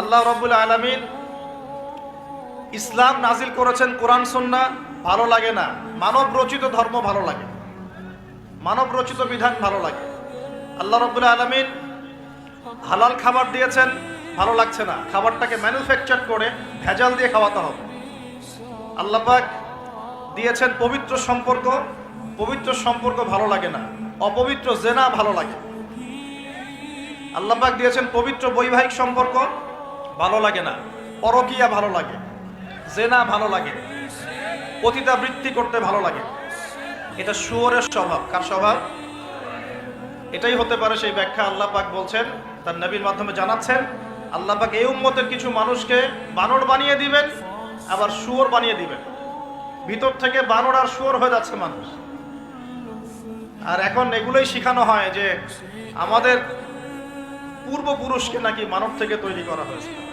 আল্লাহ রব্বুল আলমিন ইসলাম নাজিল করেছেন কোরআন সন্না ভালো লাগে না। মানব রচিত ধর্ম ভালো লাগে। মানব রচিত বিধান ভালো লাগে। আল্লাহ রব্বুল আলমিন হালাল খাবার দিয়েছেন, ভালো লাগছে না। খাবারটাকে ম্যানুফ্যাকচার করে ভেজাল দিয়ে খাওয়াতে হবে। আল্লাপাক দিয়েছেন পবিত্র সম্পর্ক। পবিত্র সম্পর্ক ভালো লাগে না। অপবিত্র জেনা ভালো লাগে। আল্লাপাক দিয়েছেন পবিত্র বৈবাহিক সম্পর্ক। ভালো লাগে না। পরকিয়া ভালো লাগে। জেনা ভালো লাগে। পতিতাবৃত্তি করতে ভালো লাগে। এটা শুয়োরের স্বভাব। কার স্বভাব? এটাই হতে পারে সেই ব্যাখ্যা আল্লাহ পাক বলছেন, তার নবীর মাধ্যমে জানাচ্ছেন। আল্লাহ পাক এই উম্মতের কিছু মানুষকে বানর বানিয়ে দিবেন, আবার শুয়োর বানিয়ে দিবেন। ভিতর থেকে বানর আর শুয়োর হয়ে যাচ্ছে মানুষ। আর এখন এগুলোই শেখানো হয় যে আমাদের পূর্বপুরুষকে নাকি মানব থেকে তৈরি করা হয়েছে।